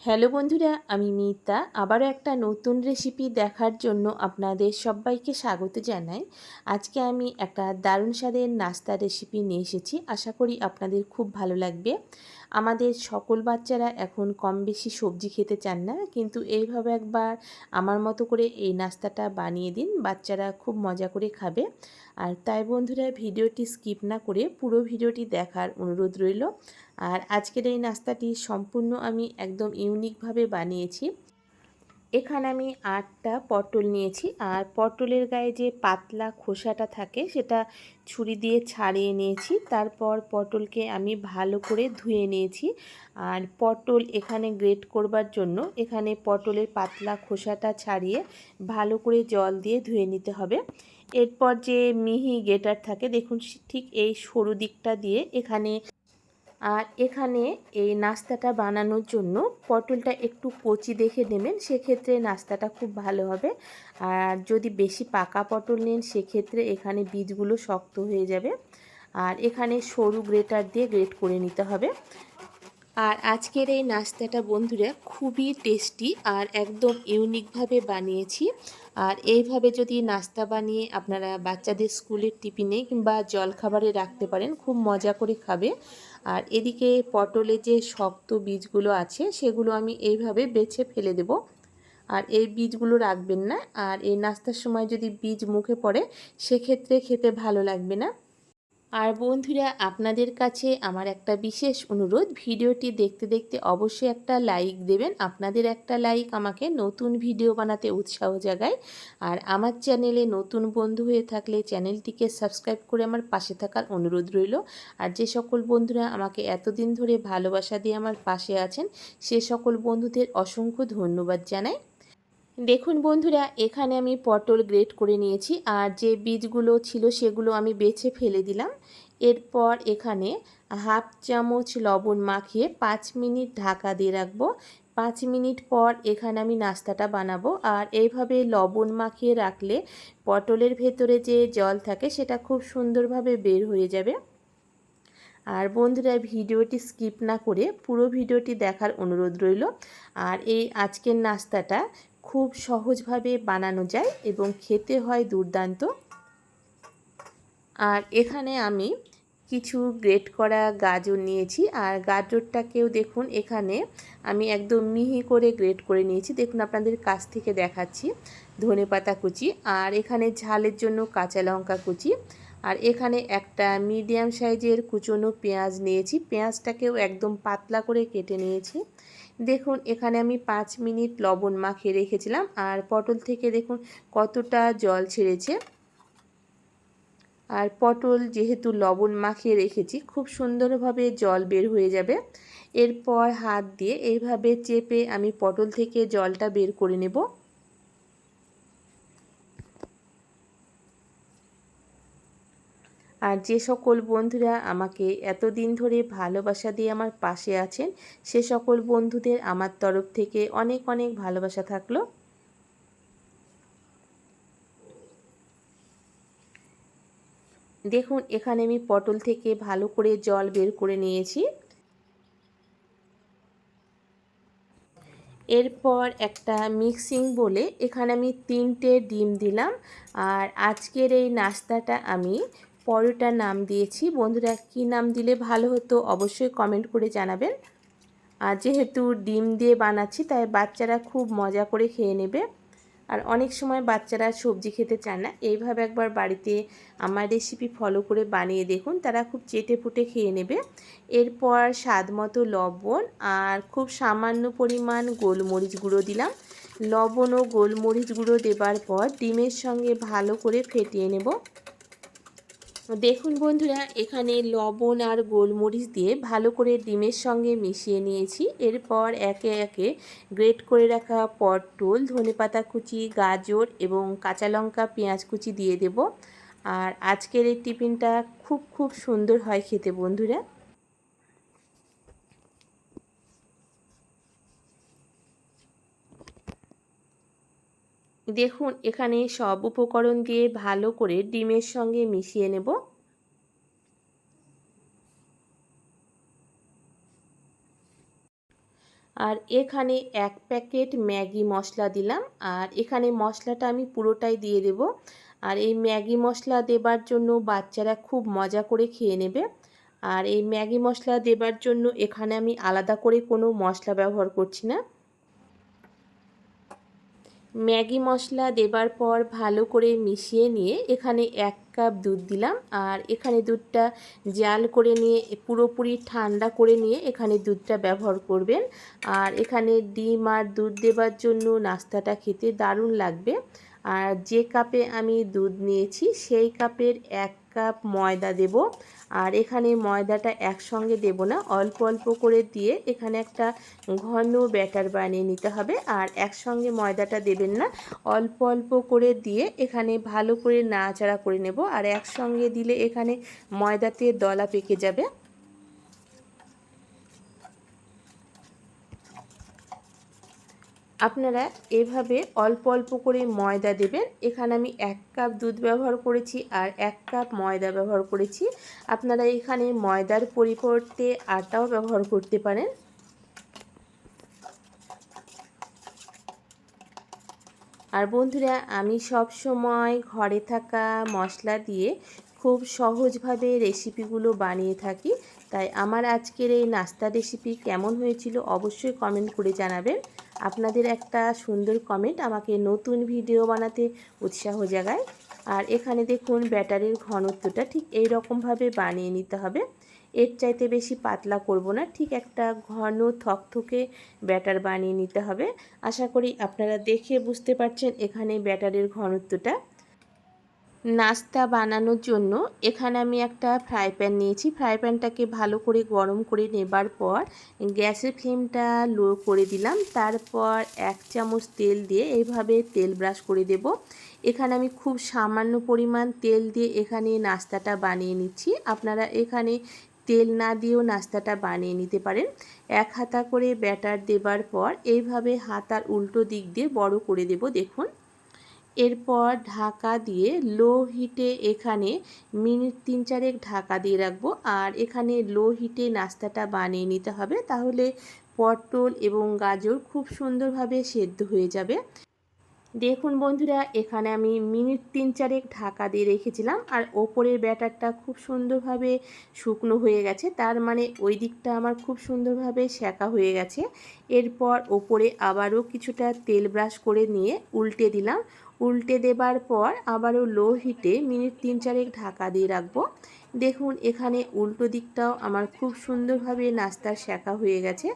Hello বন্ধুরা, আমি মিতা। আবারও একটা নতুন রেসিপি দেখার জন্য আপনাদের সবাইকে স্বাগত জানাই। আজকে আমি একটা দারুণ স্বাদের নাস্তা রেসিপি নিয়ে এসেছি। আশা করি আপনাদের খুব ভালো লাগবে। আমাদের সকল বাচ্চারা এখন কম বেশি সবজি খেতে চান না, কিন্তু এইভাবে একবার আমার মতো করে এই নাস্তাটা বানিয়ে দিন, বাচ্চারা খুব মজা করে খাবে। আর তাই বন্ধুরা, ভিডিওটি স্কিপ না করে পুরো ভিডিওটি দেখার অনুরোধ রইল। আর আজকের এই নাস্তাটি সম্পূর্ণ আমি একদম ইউনিকভাবে বানিয়েছি। এখানে আমি আটটা পটল নিয়েছি। আর পটলের গায়ে যে পাতলা খোসাটা থাকে, সেটা ছুরি দিয়ে ছাড়িয়ে নিয়েছি। তারপর পটলকে আমি ভালো করে ধুয়ে নিয়েছি। আর পটল এখানে গ্রেট করবার জন্য এখানে পটলের পাতলা খোসাটা ছাড়িয়ে ভালো করে জল দিয়ে ধুয়ে নিতে হবে। এরপর যে মিহি গেটার থাকে, দেখুন, ঠিক এই সরু দিকটা দিয়ে এখানে আর এখানে এই নাস্তাটা বানানোর জন্য পটলটা একটু কচি দেখে নেবেন, সেক্ষেত্রে নাস্তাটা খুব ভালো হবে। আর যদি বেশি পাকা পটল নেন, সেক্ষেত্রে এখানে বীজগুলো শক্ত হয়ে যাবে। আর এখানে সরু গ্রেটার দিয়ে গ্রেট করে নিতে হবে। আর আজকের এই নাস্তাটা বন্ধুরা খুবই টেস্টি আর একদম ইউনিকভাবে বানিয়েছি। আর এইভাবে যদি নাস্তা বানিয়ে আপনারা বাচ্চাদের স্কুলের টিফিনে কিংবা জলখাবারে রাখতে পারেন, খুব মজা করে খাবে। আর এদিকে পটলে যে শক্ত বীজগুলো আছে, সেগুলো আমি এইভাবে বেছে ফেলে দেব। আর এই বীজগুলো রাখবেন না। আর এই নাস্তার সময় যদি বীজ মুখে পড়ে, সেক্ষেত্রে খেতে ভালো লাগবে না। আর বন্ধুরা, আপনাদের কাছে আমার একটা বিশেষ অনুরোধ, ভিডিওটি দেখতে দেখতে অবশ্যই একটা লাইক দেবেন। আপনাদের একটা লাইক আমাকে নতুন ভিডিও বানাতে উৎসাহ জাগায়। আর আমার চ্যানেলে নতুন বন্ধু হয়ে থাকলে চ্যানেলটিকে সাবস্ক্রাইব করে আমার পাশে থাকার অনুরোধ রইল। আর যে সকল বন্ধুরা আমাকে এতদিন ধরে ভালোবাসা দিয়ে আমার পাশে আছেন, সে সকল বন্ধুদের অসংখ্য ধন্যবাদ জানাই। দেখুন বন্ধুরা, এখানে আমি পটল গ্রেট করে নিয়েছি আর যে বীজগুলো ছিল সেগুলো আমি বেছে ফেলে দিলাম। এরপর এখানে হাফ চামচ লবণ মাখিয়ে পাঁচ মিনিট ঢাকা দিয়ে রাখব। পাঁচ মিনিট পর এখানে আমি নাস্তাটা বানাবো আর এইভাবে লবণ মাখিয়ে রাখলে পটলের ভেতরে যে জল থাকে সেটা খুব সুন্দরভাবে বের হয়ে যাবে। আর বন্ধুরা, ভিডিওটি স্কিপ না করে পুরো ভিডিওটি দেখার অনুরোধ রইল। আর এই আজকের নাস্তাটা খুব সহজভাবে বানানো যায় এবং খেতে হয় দুর্দান্ত। আর এখানে আমি কিছু গ্রেট করা গাজর নিয়েছি। আর গাজরটাকেও দেখুন, এখানে আমি একদম মিহি করে গ্রেট করে নিয়েছি। দেখুন, আপনাদের কাছ থেকে দেখাচ্ছি ধনে পাতা কুচি আর এখানে ঝালের জন্য কাঁচা লঙ্কা কুচি। আর এখানে একটা মিডিয়াম সাইজের কুচনো পেঁয়াজ নিয়েছি। পেঁয়াজটাকেও একদম পাতলা করে কেটে নিয়েছি। দেখুন, এখানে আমি পাঁচ মিনিট লবণ মাখে রেখেছিলাম। আর পটল থেকে দেখুন কতটা জল ছেড়েছে। আর পটল যেহেতু লবণ মাখিয়ে রেখেছি, খুব সুন্দরভাবে জল বের হয়ে যাবে। এরপর হাত দিয়ে এইভাবে চেপে আমি পটল থেকে জলটা বের করে নেব। আর যে সকল বন্ধুরা আমাকে এতদিন ধরে ভালোবাসা দিয়ে আমার পাশে আছেন, সে সকল বন্ধুদের আমার তরফ থেকে অনেক অনেক ভালোবাসা থাকল। দেখুন, এখানে আমি পটল থেকে ভালো করে জল বের করে নিয়েছি। এরপর একটা মিক্সিং বলে এখানে আমি তিনটে ডিম দিলাম। আর আজকের এই নাস্তাটা আমি পরোটা নাম দিয়েছি। বন্ধুরা, কি নাম দিলে ভালো হতো অবশ্যই কমেন্ট করে জানাবেন। আর যেহেতু ডিম দিয়ে বানাচ্ছি, তাই বাচ্চারা খুব মজা করে খেয়ে নেবে। আর অনেক সময় বাচ্চারা সবজি খেতে চান না। এইভাবে একবার বাড়িতে আমার রেসিপি ফলো করে বানিয়ে দেখুন, তারা খুব চেটে ফুটে খেয়ে নেবে। এরপর স্বাদ মতো লবণ আর খুব সামান্য পরিমাণ গোলমরিচ গুঁড়ো দিলাম। লবণ ও গোলমরিচ গুঁড়ো দেবার পর ডিমের সঙ্গে ভালো করে ফেটিয়ে নেব। দেখুন বন্ধুরা, এখানে লবণ আর গোলমরিচ দিয়ে ভালো করে ডিমের সঙ্গে মিশিয়ে নিয়েছি। এরপর একে একে গ্রেট করে রাখা পটল, ধনেপাতা কুচি, গাজর এবং কাঁচা লঙ্কা, পেঁয়াজ কুচি দিয়ে দেব। আর আজকের এই টিফিনটা খুব খুব সুন্দর হয় খেতে বন্ধুরা। দেখুন, এখানে সব উপকরণ দিয়ে ভালো করে ডিমের সঙ্গে মিশিয়ে নেব। আর এখানে এক প্যাকেট ম্যাগি মশলা দিলাম। আর এখানে মশলাটা আমি পুরোটাই দিয়ে দেব। আর এই ম্যাগি মশলা দেবার জন্য বাচ্চারা খুব মজা করে খেয়ে নেবে। আর এই ম্যাগি মশলা দেবার জন্য এখানে আমি আলাদা করে কোনো মশলা ব্যবহার করছি না। ম্যাগি মশলা দেবার পর ভালো করে মিশিয়ে নিয়ে এখানে এক কাপ দুধ দিলাম। আর এখানে দুধটা জাল করে নিয়ে, পুরোপুরি ঠান্ডা করে নিয়ে এখানে দুধটা ব্যবহার করবেন। আর এখানে ডিম আর দুধ দেবার জন্য নাস্তাটা খেতে দারুণ লাগবে। আর যে কাপে আমি দুধ নিয়েছি, সেই কাপের এক কাপ ময়দা দেব। আর এখানে ময়দাটা একসঙ্গে দেব না। অল্প অল্প করে দিয়ে এখানে একটা ঘন ব্যাটার বানিয়ে নিতে হবে। আর একসঙ্গে ময়দাটা দেবেন না। অল্প অল্প করে দিয়ে এখানে ভালো করে নাড়াচাড়া করে নেব। আর একসঙ্গে দিলে এখানে ময়দাতে দলা পেকে যাবে। আপনারা এভাবে অল্প অল্প করে ময়দা দেবেন। এখানে আমি এক কাপ দুধ ব্যবহার করেছি আর এক কাপ ময়দা ব্যবহার করেছি। আপনারা এখানে ময়দার পরিবর্তে আটাও ব্যবহার করতে পারেন। আর বন্ধুরা, আমি সব সময় ঘরে থাকা মশলা দিয়ে খুব সহজভাবে রেসিপিগুলো বানিয়ে থাকি। তাই আমার আজকের এই নাস্তা রেসিপি কেমন হয়েছিল অবশ্যই কমেন্ট করে জানাবেন। আপনাদের একটা সুন্দর কমেন্ট আমাকে নতুন ভিডিও বানাতে উৎসাহ জাগায়। আর এখানে দেখুন ব্যাটারির ঘনত্বটা ঠিক এই রকমভাবে বানিয়ে নিতে হবে। এর চাইতে বেশি পাতলা করব না, ঠিক একটা ঘন থকথকে ব্যাটার বানিয়ে নিতে হবে। আশা করি আপনারা দেখে বুঝতে পারছেন এখানে ব্যাটারির ঘনত্বটা। নাস্তা বানানোর জন্য এখানে আমি একটা ফ্রাই প্যান নিয়েছি। ফ্রাই প্যানটাকে ভালো করে গরম করে নেবার পর গ্যাসের ফ্লেমটা লো করে দিলাম। তারপর এক চামচ তেল দিয়ে এইভাবে তেল ব্রাশ করে দেব। এখানে আমি খুব সামান্য পরিমাণ তেল দিয়ে এখানে নাস্তাটা বানিয়ে নিচ্ছি। আপনারা এখানে তেল না দিয়েও নাস্তাটা বানিয়ে নিতে পারেন। এক হাতা করে ব্যাটার দেবার পর এইভাবে হাতার উল্টো দিক দিয়ে বড় করে দেব। দেখুন। এরপর ঢাকা দিয়ে লো হিটে এখানে মিনিট তিন চারেক ঢাকা দিয়ে রাখব। আর এখানে লো হিটে নাস্তাটা বানিয়ে নিতে হবে। তাহলে পটল এবং গাজর খুব সুন্দরভাবে সেদ্ধ হয়ে যাবে। দেখুন বন্ধুরা, এখানে আমি মিনিট তিন চারেক ঢাকা দিয়ে রেখেছিলাম। আর ওপরের ব্যাটারটা খুব সুন্দরভাবে শুকনো হয়ে গেছে। তার মানে ওই দিকটা আমার খুব সুন্দরভাবে সেকা হয়ে গেছে। এরপর ওপরে আবারও কিছুটা তেল ব্রাশ করে নিয়ে উল্টে দিলাম। উল্টে দেবার পর আবারও লো হিটে মিনিট তিন চারেক ঢাকা দিয়ে রাখব। দেখুন, এখানে উল্টো দিকটাও আমার খুব সুন্দরভাবে নাস্তার শেখা হয়ে গেছে।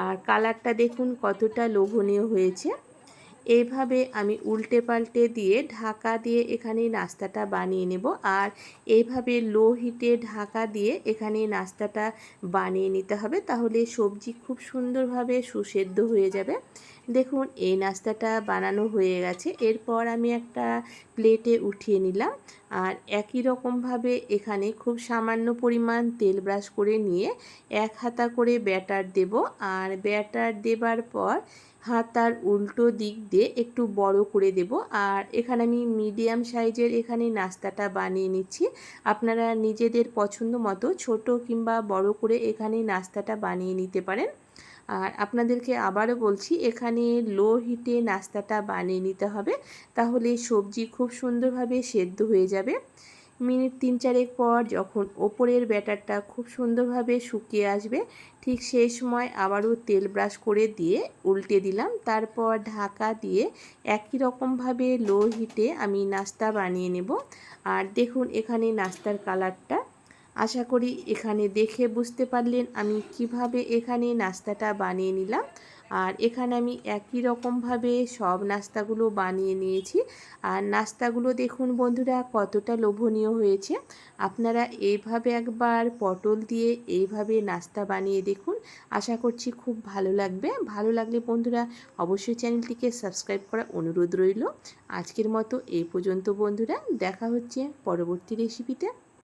আর কালারটা দেখুন কতটা লোভনীয় হয়েছে। এইভাবে আমি উল্টে পাল্টে দিয়ে ঢাকা দিয়ে এখানে নাস্তাটা বানিয়ে নেব। আর এইভাবে লো হিটে ঢাকা দিয়ে এখানে নাস্তাটা বানিয়ে নিতে হবে। তাহলে সবজি খুব সুন্দরভাবে সুসেদ্ধ হয়ে যাবে। দেখুন, এই নাস্তাটা বানানো হয়ে গেছে। এরপর আমি একটা প্লেটে উঠিয়ে নিলাম। আর একই রকমভাবে এখানে খুব সামান্য পরিমাণ তেল ব্রাশ করে নিয়ে এক হাতা করে ব্যাটার দেব। আর ব্যাটার দেবার পর হাতার উল্টো দিক দিয়ে একটু বড় করে দেব। আর এখানে আমি মিডিয়াম সাইজের এখানে নাস্তাটা বানিয়ে নিচ্ছি। আপনারা নিজেদের পছন্দ মতো ছোট কিংবা বড় করে এখানে নাস্তাটা বানিয়ে নিতে পারেন। আর আপনাদেরকে আবারও বলছি, এখানে লো হিটে নাস্তাটা বানিয়ে নিতে হবে। তাহলে সবজি খুব সুন্দরভাবে সেদ্ধ হয়ে যাবে। মিনিট তিন চারেক পর যখন ওপরের ব্যাটারটা খুব সুন্দরভাবে শুকিয়ে আসবে, ঠিক সেই সময় আবারও তেল ব্রাশ করে দিয়ে উল্টে দিলাম। তারপর ঢাকা দিয়ে একই রকমভাবে লো হিটে আমি নাস্তা বানিয়ে নেব। আর দেখুন, এখানে নাস্তার কালারটা আশা করি এখানে দেখে বুঝতে পারলেন আমি কীভাবে এখানে নাস্তাটা বানিয়ে নিলাম। আর এখানে আমি একই রকমভাবে সব নাস্তাগুলো বানিয়ে নিয়েছি। আর নাস্তাগুলো দেখুন বন্ধুরা কতটা লোভনীয় হয়েছে। আপনারা এইভাবে একবার পটল দিয়ে এইভাবে নাস্তা বানিয়ে দেখুন। আশা করছি খুব ভালো লাগবে। ভালো লাগলে বন্ধুরা অবশ্যই চ্যানেলটিকে সাবস্ক্রাইব করা অনুরোধ রইল। আজকের মতো এই পর্যন্ত বন্ধুরা। দেখা হচ্ছে পরবর্তী রেসিপিতে।